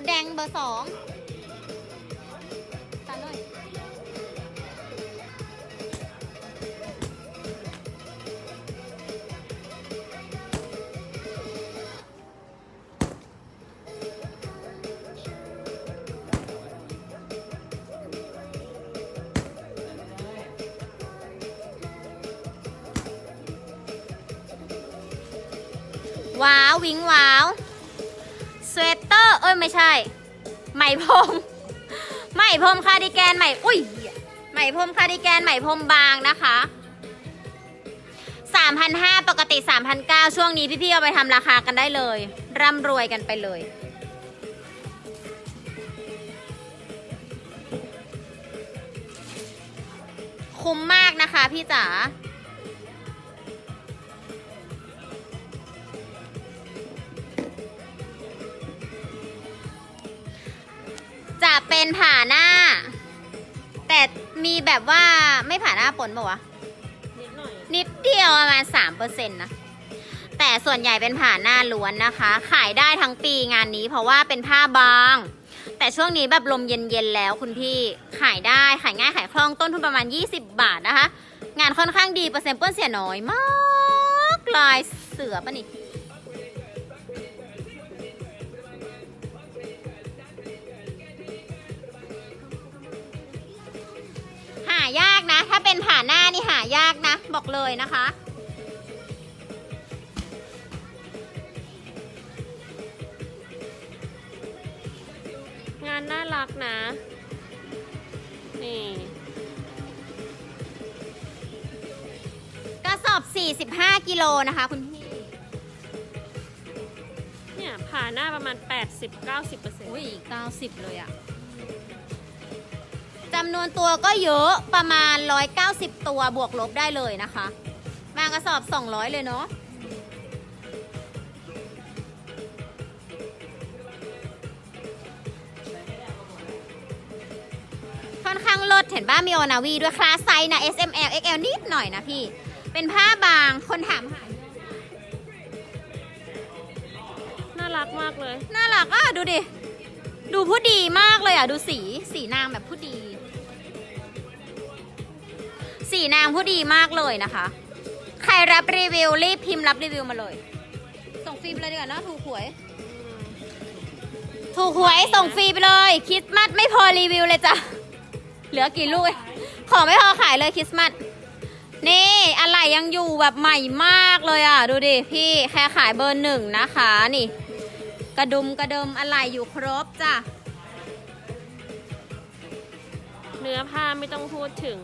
มูแดงเบอร์สองตัดเลยว้าววิงว้าว อ้ยไม่ใช่ ไหมพรมไหมพรมคาร์ดิแกนไหมอุ้ยไหมพรมคาร์ดิแกนไหมพรมบางนะคะ3,500ปกติ 3,900 ช่วงนี้พี่ๆเอาไปทำราคากันได้เลย ร่ำรวยกันไปเลย คุ้มมากนะคะพี่จ๋า เป็นผ่าหน้า แต่มีแบบว่าไม่ผ่าหน้าปนปะวะ นิดหน่อยนิดเดียวประมาณ3%นะ แต่ส่วนใหญ่เป็นผ่าหน้าล้วนนะคะ ขายได้ทั้งปีงานนี้เพราะว่าเป็นผ้าบาง แต่ช่วงนี้แบบลมเย็นๆแล้วคุณพี่ขายได้ขายง่ายขายคล่องต้นทุนประมาณ 20 บาทนะคะ งานค่อนข้างดีเปอร์เซ็นต์เปื้อนเสียน้อยมาก ลายเสือปะนี่ายากนะ ถ้าเป็นผ่าหน้านี่หายากนะ บอกเลยนะคะ งานน่ารักนะ นี่กระสอบ 45 กิโลนะคะคุณพี่ เนี่ยผ่าหน้าประมาณ 80-90%เปอร์เซ็นต์อุ้ย 90 เลยอะ จำนวนตัวก็เยอะประมาณ 190 ตัวบวกลบได้เลยนะคะ มากระสอบ 200 เลยเนาะค่อนข้างลดเห็นบ้ามีโอนาวีด้วยคลาสไซส์นะ S M L X L นิดหน่อยนะพี่ เป็นผ้าบางคนถามหาน่ารักมากเลย น่ารักอะดูดิ ดูผู้ดีมากเลยอะ ดูสี สีนางแบบผู้ดี สีนางผู้ดีมากเลยนะคะ ใครรับรีวิวรีบพิมพ์รับรีวิวมาเลย ส่งฟรีไปเลยดีกว่าเนะถูกหวย ถูกหวยส่งฟรีไปเลยคริสต์มาสไม่พอรีวิวเลยจ้ะ เหลือกี่ลูกเองขอไม่พอขายเลยคริสต์มาส นี่อะไรยังอยู่แบบใหม่มากเลยอะ ดูดิพี่แค่ขายเบอร์หนึ่งนะคะนี่ กระดุมกระเดิมอะไรอยู่ครบจ้ะ เนื้อผ้าไม่ต้องพูดถึง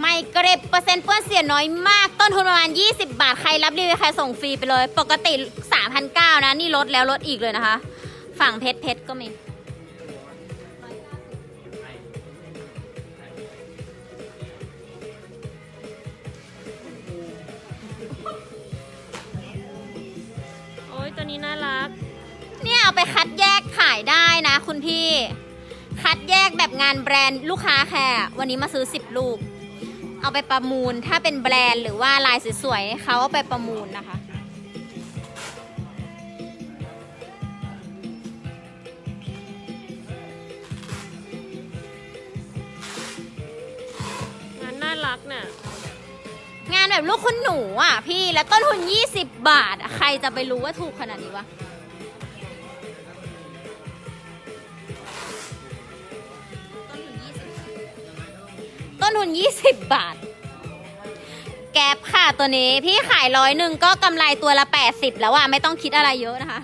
ไม่เกรบเปอร์เซ็นต์เปื้อนเสียน้อยมาก ต้นทุนประมาณ 20 บาท ใครรับรีวิวใครส่งฟรีไปเลย ปกติ 3,900นะ นี่ลดแล้วลดอีกเลยนะคะ ฝั่งเพชรเพชรก็มี โอ้ยตัวนี้น่ารัก เนี่ยเอาไปคัดแยกขายได้นะคุณพี่ คัดแยกแบบงานแบรนด์ลูกค้าแค่วันนี้มาซื้อ 10 ลูก เอาไปประมูลถ้าเป็นแบรนด์หรือว่าลายสวยๆเขาเอาไปประมูลนะคะ งานน่ารักเนี่ยงานแบบลูกคุณหนูอะพี่แล้วต้นทุน20 บาทอะใครจะไปรู้ว่าถูกขนาดนี้วะ นทุน 20 บาท แก๊ปค่ะตัวนี้ พี่ขายร้อยหนึ่งก็กำไรตัวละ 80 แล้วอะไม่ต้องคิดอะไรเยอะนะคะ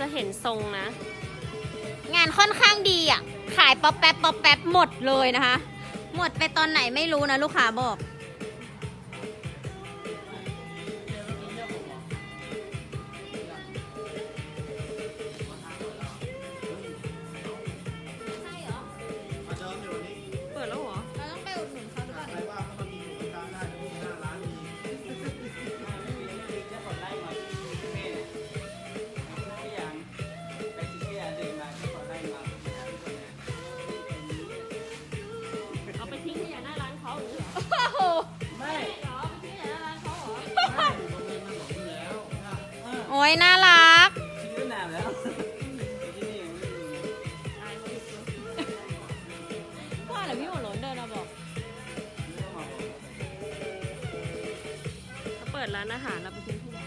จะเห็นทรงนะ งานค่อนข้างดีอะ ขายป๊อปแป๊บป๊อปแป๊บหมดเลยนะคะ หมดไปตอนไหนไม่รู้นะลูกค้าบอกานอาหารเราไปกินที่ไหน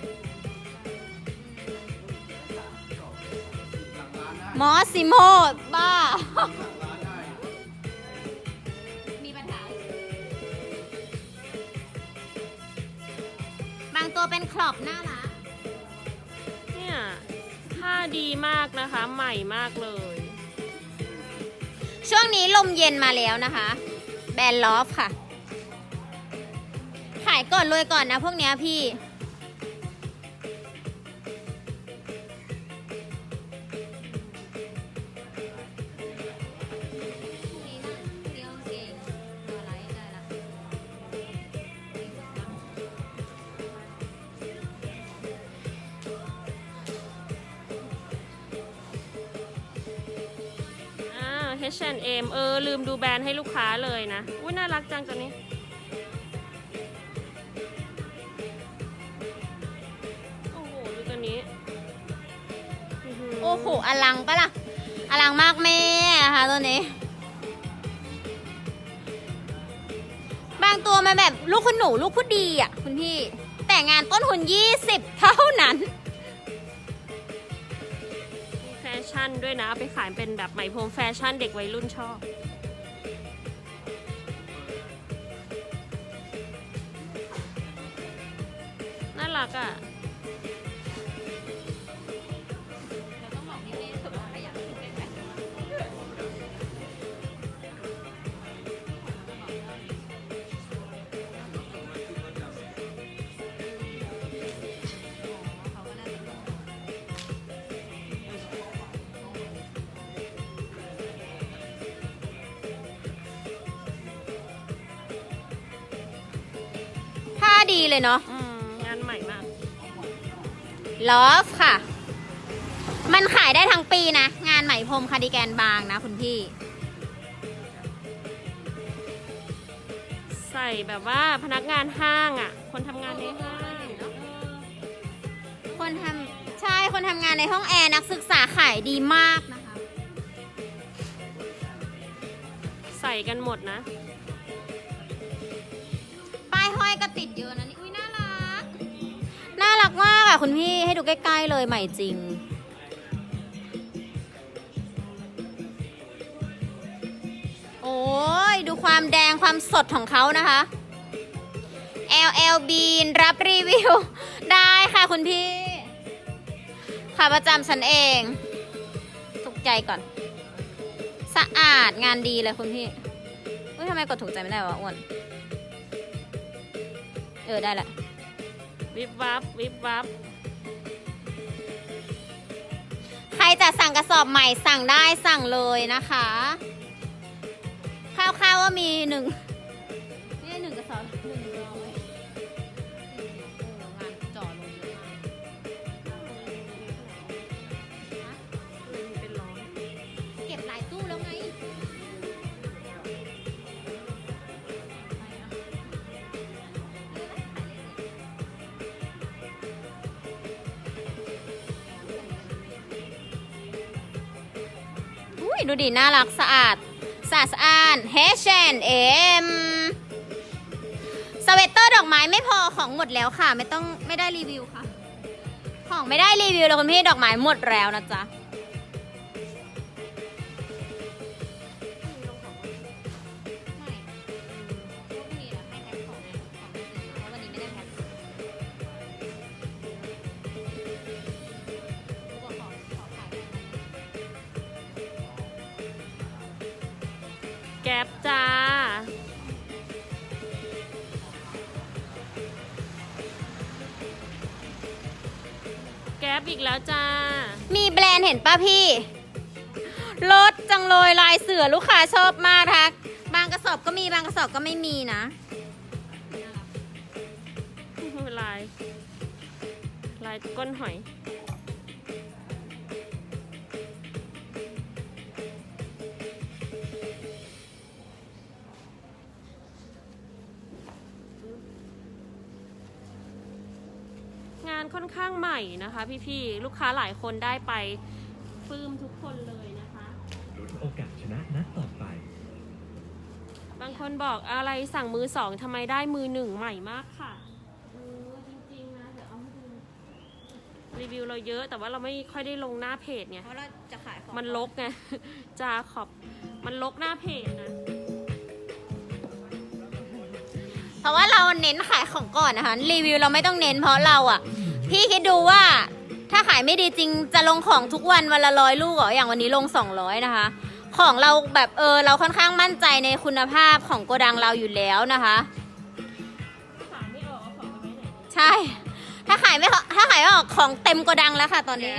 มอสซิโมดบ้า มีปัญหา บางตัวเป็นครอบน่ารักเนี่ยผ้าดีมากนะคะ ใหม่มากเลย ช่วงนี้ลมเย็นมาแล้วนะคะ แบรนด์ลอฟค่ะายก่อนรวยก่อนนะพวกเนี้ยพี่อ่า H&M เออ ลืมดูแบรนด์ให้ลูกค้าเลยนะ อุ้ยน่ารักจังตัวนี้ โอ้โหอลังปะล่ะ อลังมากแม่นะคะตัวนี้ บางตัวมาแบบลูกคุณหนูลูกผู้ดีอะ คุณพี่ แต่งานต้นทุน20เท่านั้นมีแฟชั่นด้วยนะเอาไปขายเป็นแบบไหมพรมแฟชั่นเด็กวัยรุ่นชอบน่ารักอะ ดีเลยเนาะอืมงานใหม่มากลอฟค่ะ มันขายได้ทั้งปีนะ งานไหมพรมคาร์ดิแกนบางนะคุณพี่ ใส่แบบว่าพนักงานห้างอะ คนทำงานในห้างคนทำใช่คนทำงานในห้องแอร์นักศึกษาขายดีมากนะคะ ใส่กันหมดนะป้ายห้อย ก็ติดเยอะนะนี่อุ้ยน่ารัก น่ารักมากอะคุณพี่ให้ดูใกล้ๆเลยใหม่จริง โอ้ยดูความแดงความสดของเขานะคะ LL Bean รับรีวิว ได้ค่ะคุณพี่ขาประจำฉันเองถูกใจก่อน สะอาดงานดีเลยคุณพี่เฮ้ยทำไมกดถูกใจไม่ได้วะอ้วน เออได้ละวิบวับวิบวับใครจะสั่งกระสอบใหม่สั่งได้สั่งเลยนะคะคร่าวๆว่ามีหนึ่งไม่ใช่หนึ่งกระสอบหนึ่ง ดูดิ น่ารักสะอาดสะอาดสะอาด H&M สเวตเตอร์ดอกไม้ไม่พอของหมดแล้วค่ะ ไม่ต้องไม่ได้รีวิวค่ะ ของไม่ได้รีวิวแล้วคุณพี่ดอกไม้หมดแล้วนะจ๊ะ เห็นป่ะพี่ลดจังเลยลายเสือลูกค้าชอบมากทัก บางกระสอบก็มีบางกระสอบก็ไม่มีนะลาย ลายก้นหอยงานค่อนอนข้างใหม่นะคะ พี่ๆ ลูกค้าหลายคนได้ไป ปลื้มทุกคนเลยนะคะ ลุ้นโอกาสชนะนัดต่อไป บางคนบอกอะไรสั่งมือสองทำไมได้มือหนึ่งใหม่มากค่ะเออจริงๆนะเดี๋ยวเอาให้ดูรีวิวเราเยอะแต่ว่าเราไม่ค่อยได้ลงหน้าเพจไง เพราะเราจะขายของมันลกไง จาขอบมันลกหน้าเพจนะ เพราะว่าเราเน้นขายของก่อนนะคะ รีวิวเราไม่ต้องเน้นเพราะเราอะ พี่คิดดูว่า ถ้าขายไม่ดีจริงจะลงของทุกวันวันละร้อยลูกเหรออย่างวันนี้ลง 200 นะคะ ของเราแบบเออเราค่อนข้างมั่นใจในคุณภาพของโกดังเราอยู่แล้วนะคะขายไม่ออกของไปไว้ไหนใช่ ถ้าขายไม่ถ้าขายไม่ออกของเต็มโกดังแล้วค่ะ ตอนนี้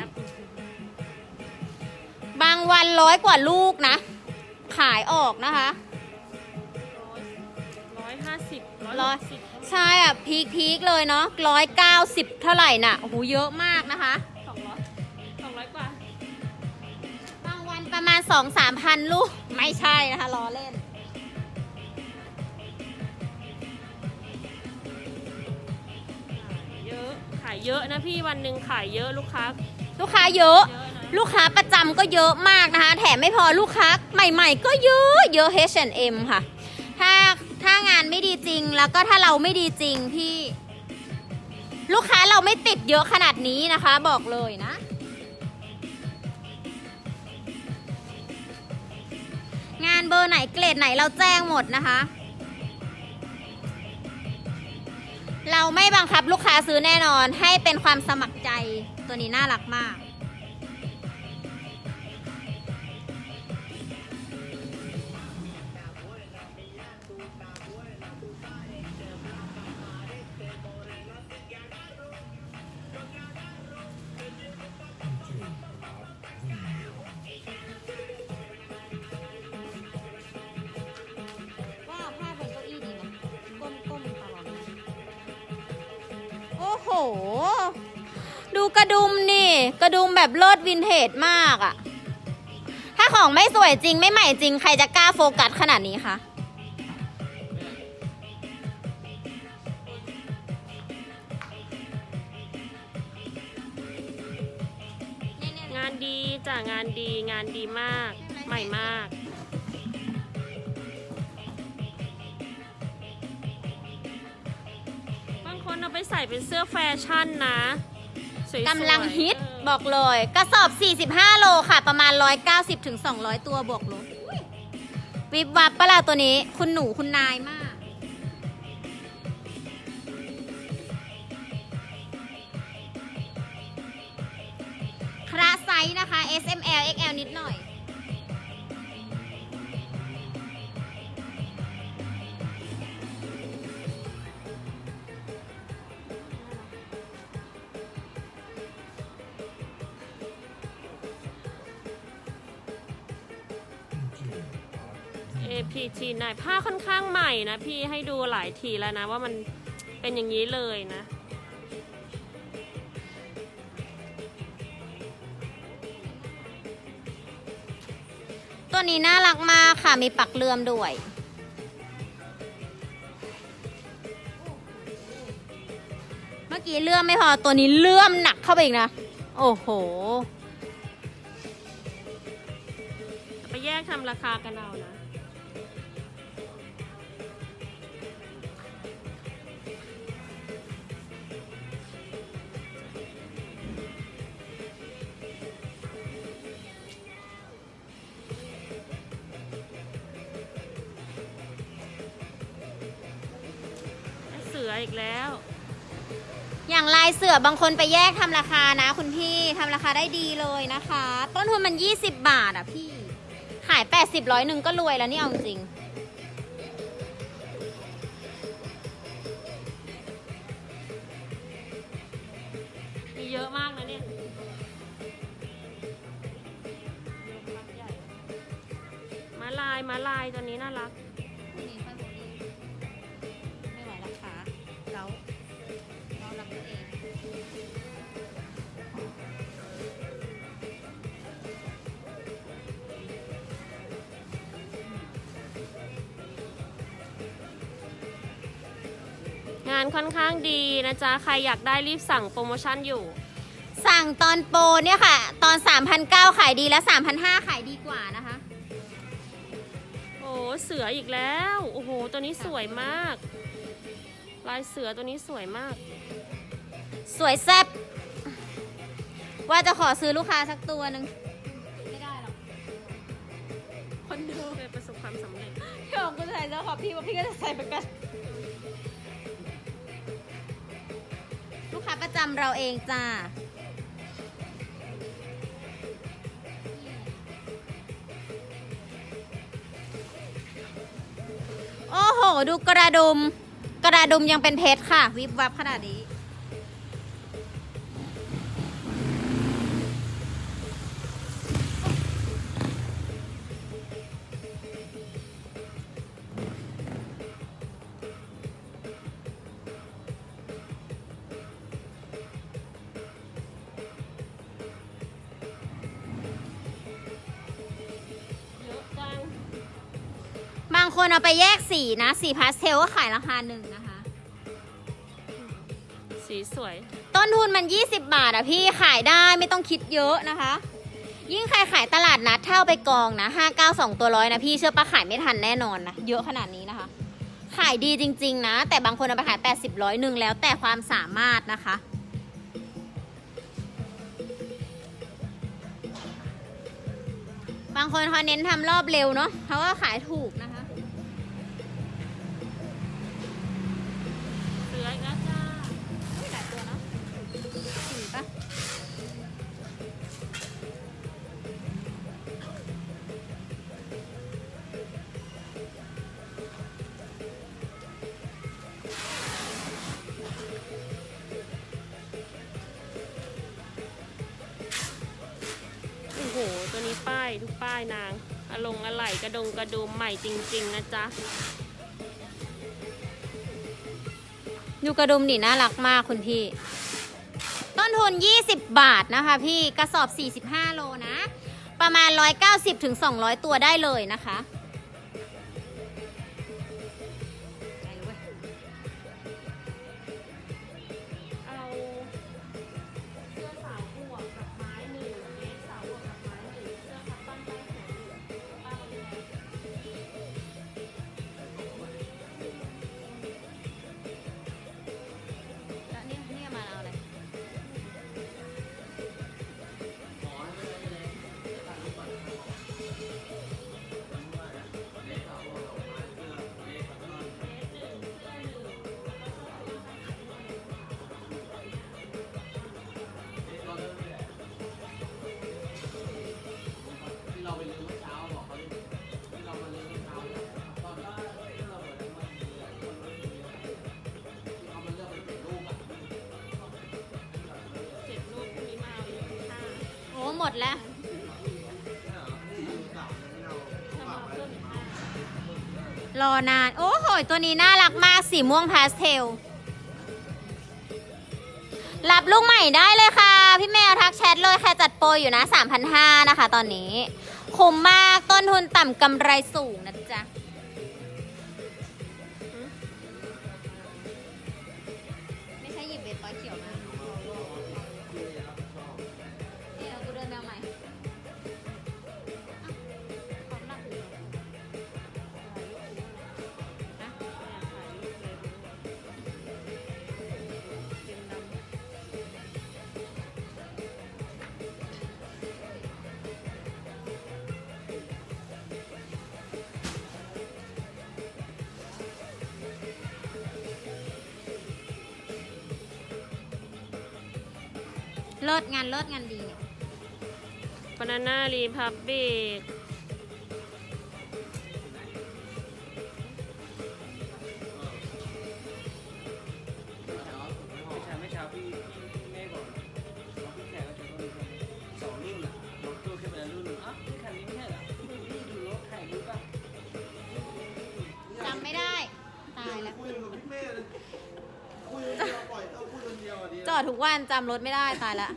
บางวันร้อยกว่าลูกนะ ขายออกนะคะร้อยห้าสิบร้อยสิบ ใช่อะ พีคพีคเลยเนาะร้อยเก้าสิบเท่าไหร่น่ะ โอ้โห เยอะมากนะคะสองร้อยสองร้อยกว่า บางวันประมาณสองสามพันลูก ไม่ใช่นะคะล้อเล่น เยอะ ขายเยอะนะพี่วันหนึ่งขายเยอะลูกค้า ลูกค้าเยอะ เยอะนะ ลูกค้าประจำก็เยอะมากนะคะ แถมไม่พอลูกค้าใหม่ๆ ก็เยอะ เยอะ H&M ค่ะถ้าถ้างาน ไม่ดีจริง แล้วก็ถ้าเราไม่ดีจริงพี่ ลูกค้าเราไม่ติดเยอะขนาดนี้นะคะ บอกเลยนะ งานเบอร์ไหนเกรดไหนเราแจ้งหมดนะคะ เราไม่บังคับลูกค้าซื้อแน่นอนให้เป็นความสมัครใจตัวนี้น่ารักมาก ดูกระดุมนี่ กระดุมแบบเลิศวินเทจมากอะถ้าของไม่สวยจริงไม่ใหม่จริง ใครจะกล้าโฟกัสขนาดนี้คะงานดีจ้ะงานดีงานดีมาก ใหม่มาก ไปใส่เป็นเสื้อแฟชั่นนะสวยๆกำลังฮิตเออบอกเลย กระสอบ 45 โลค่ะ ประมาณ 190ถึง200 ตัวบวกลบวิบวับปะล่ะตัวนี้ คุณหนูคุณนายมาก เอพีจีนผ้าค่อนข้างใหม่นะ พี่ให้ดูหลายทีแล้วนะว่ามันเป็นอย่างนี้เลยนะ ตัวนี้น่ารักมากค่ะมีปักเลื่อมด้วยเมื่อกี้เลื่อมไม่พอตัวนี้เลื่อมหนักเข้าไปอีกนะ โอ้โห ไปแยกทำราคากันเอานะ ออีกแล้ว อย่างลายเสือบางคนไปแยกทำราคานะ คุณพี่ทำราคาได้ดีเลยนะคะ ต้นทุนมัน 20 บาทอะพี่ ขาย 80ร้อยหนึ่งก็รวยแล้วนี่เอาจริง มีเยอะมากนะเนี่ยมาลายมาลายตัวนี้น่ารัก ค่อนข้างดีนะจ๊ะ ใครอยากได้รีบสั่งโปรโมชั่นอยู่ สั่งตอนโปรเนี่ยค่ะ ตอน 3,900ขายดีแล้ว3,500ขายดีกว่านะคะ โอ้เสืออีกแล้ว โอ้โห ตัวนี้สวยมาก ลายเสือตัวนี้สวยมาก สวยแซ่บว่าจะขอซื้อลูกค้าสักตัวหนึ่งไม่ได้หรอก คนดูเลยประสบความสำเร็จพี่บอกกูจะใส่เสื้อขอบพี่ว่าพี่ก็จะใส่เหมือนกัน ค้าประจำเราเองจ้าโอ้โห ดูกระดุม กระดุมยังเป็นเพชรค่ะ วิบวับขนาดนี้ คนเอาไปแยกสีนะ สีพาสเทลก็ขายราคาหนึ่งนะคะ สีสวย ต้นทุนมัน 20 บาทอะพี่ขายได้ไม่ต้องคิดเยอะนะคะ ยิ่งใครขายตลาดนัดเท่าไปกองนะ592 ตัวร้อยนะพี่เชื่อปะขายไม่ทันแน่นอนนะ เยอะขนาดนี้นะคะ ขายดีจริง ๆ นะ แต่บางคนเอาไปขาย 80ร้อยหนึ่งแล้วแต่ความสามารถนะคะบางคนเขาเน้นทำรอบเร็วเนาะเขาก็ขายถูกนะคะ ออีกแล้วจ้าไม่หลายตัวนะสี่ปะโอ้โห ตัวนี้ป้าย ทุกป้ายนางอลงอะไหล่กระดงกระดุมใหม่จริง ๆ นะจ๊ะ ยูกระดุมนี่น่ารักมากคุณพี่ ต้นทุน 20 บาทนะคะพี่กระสอบ 45 โลนะ ประมาณ 190ถึง200 ตัวได้เลยนะคะ แล้วรอนาน โอ้โหตัวนี้น่ารักมากสีม่วงพาสเทล รับลูกใหม่ได้เลยค่ะ พี่แมวทักแชทเลยแค่จัดโปรอยู่นะ 3,500 นะคะตอนนี้ คุ้มมากต้นทุนต่ำกำไรสูงนะจ๊ะ เลิศงานเลิศงานดีเนี่ยบานาน่ารีพับบิกไม่ใช่ไม่เช้าพี่พี่แม่บอกว่าพี่แขกก็ใช้ต้นสองรุ่นอะรถตู้แค่เป็นรุ่นอะนี่คันนี้ไม่ใช่เหรอพี่ดูรถแข่งดูป่ะจำไม่ได้ ตายแล้ว คุยกับพี่เมย์เลยคุย จอดทุกวันจำรถไม่ได้ตายละ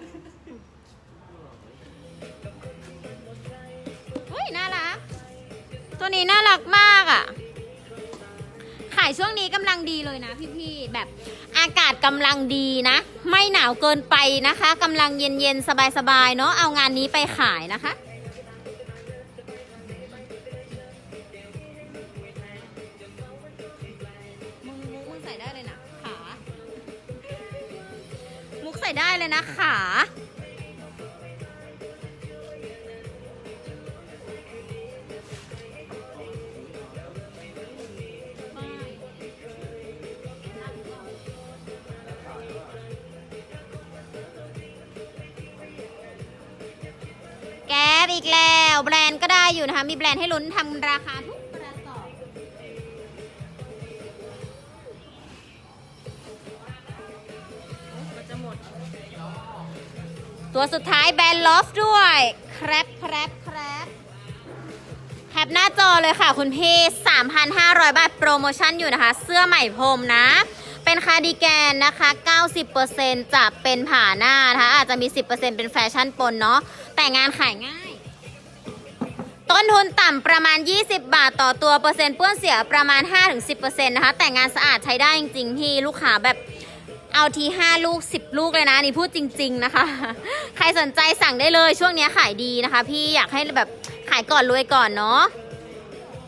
เฮ้ยน่ารัก ตัวนี้น่ารักมากอะ ขายช่วงนี้กำลังดีเลยนะพี่ๆ แบบอากาศกำลังดีนะ ไม่หนาวเกินไปนะคะกำลังเย็นๆ สบายๆ เนาะเอางานนี้ไปขายนะคะ ส่ได้เลยนะขาแก๊บอีกแล้ว แบรนด์ก็ได้อยู่นะคะ มีแบรนด์ให้ลุ้นทำราคา ตัวสุดท้ายแบรนด์ลอฟด้วย ครับครับครับแคปหน้าจอเลยค่ะคุณพี่ 3,500 บาทโปรโมชั่นอยู่นะคะ เสื้อใหม่พรมนะ เป็นคาร์ดิแกนนะคะ 90%จะเป็นผ่าหน้านะคะ อาจจะมี 10%เป็นแฟชั่นปนเนาะ แต่งานขายง่าย ต้นทุนต่ำประมาณ 20 บาทต่อตัวเปอร์เซ็นต์เปื้อนเสียประมาณ 5-10%นะคะ แต่งานสะอาดใช้ได้จริงๆพี่ลูกค้าแบบ เอาที5ลูก10ลูกเลยนะนี่พูดจริง ๆนะคะ ใครสนใจสั่งได้เลยช่วงนี้ขายดีนะคะ พี่อยากให้แบบขายก่อนรวยก่อนเนาะ